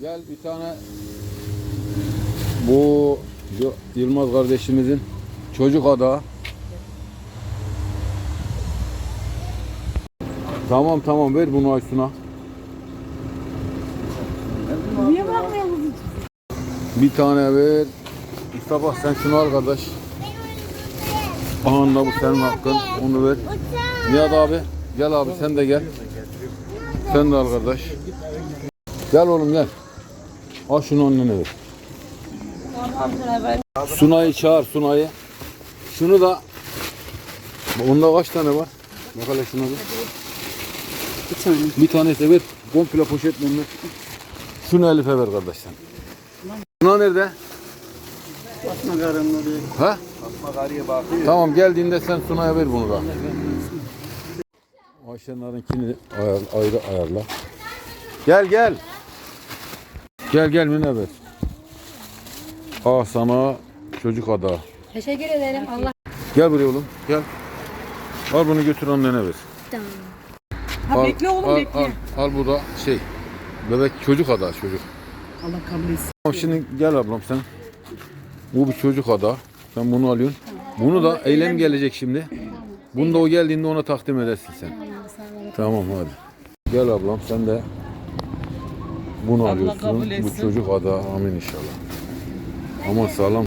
Gel bir tane bu Yılmaz kardeşimizin çocuk adağı. Tamam tamam ver bunu Aysun'a. Niye bakmıyorsunuz? Bir tane ver. Mustafa sen şunu al kardeş. Da bu senin hakkın. Onu ver. Nihat abi gel abi sen de gel. Sen de al kardeş. Gel oğlum gel. Al şunu annene ver. Sunay'ı çağır Sunay'ı. Şunu da Onda kaç tane var? Bak hele şuna bir. Bir tane. Bir tanesi ver. Komple poşet önüne. Şunu Elif'e ver kardeş sen. Suna nerede? Fatma karının oraya. Ha? Tamam geldiğinde sen Sunay'a ver bunu da. Ayşenar'ınkini ayar, ayrı ayarla. Gel gel. Gel gel Münevver. Aa sana çocuk ada. Teşekkür ederim. Allah Gel buraya oğlum gel. Al bunu götür annene ver. Ha Al, bekle oğlum al, bekle. Al, al bu da şey. Bebek çocuk ada çocuk. Allah kabul etsin. Tamam şimdi gel ablam sen. Bu bir çocuk ada. Sen bunu alıyorsun. Bunu da eylem gelecek şimdi. Bunu da o geldiğinde ona takdim edersin sen. Tamam hadi. Gel ablam sen de bunu Allah alıyorsun. kabul Bu etsin. çocuk ada. Amin inşallah. Aman sağlam